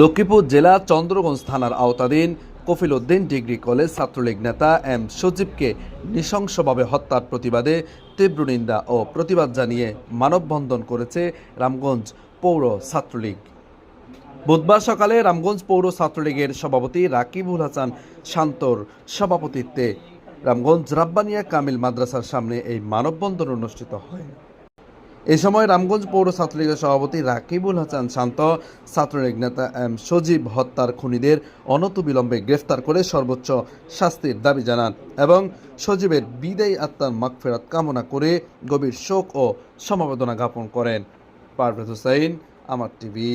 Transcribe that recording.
লক্ষ্মীপুর জেলা চন্দ্রগঞ্জ থানার আওতাধীন কফিল উদ্দিন ডিগ্রি কলেজ ছাত্রলীগ নেতা এম সজীবকে নৃশংসভাবে হত্যার প্রতিবাদে তীব্র নিন্দা ও প্রতিবাদ জানিয়ে মানববন্ধন করেছে রামগঞ্জ পৌর ছাত্রলীগ। বুধবার সকালে রামগঞ্জ পৌর ছাত্রলীগের সভাপতি রাকিবুল হাসান শান্তর সভাপতিত্বে রামগঞ্জ রাব্বানিয়া কামিল মাদ্রাসার সামনে এই মানববন্ধন অনুষ্ঠিত হয়। এ সময় রামগঞ্জ পৌর ছাত্রলীগের সভাপতি রাকিবুল হাসান শান্ত, ছাত্রলীগ নেতা এম সজীব হত্যার খুনিদের অনতবিলম্বে গ্রেফতার করে সর্বোচ্চ শাস্তির দাবি জানান এবং সজীবের বিদায়ী আত্মার মাগফেরাত কামনা করে গভীর শোক ও সমবেদনা জ্ঞাপন করেন। পারভেজ হুসাইন আমার টিভি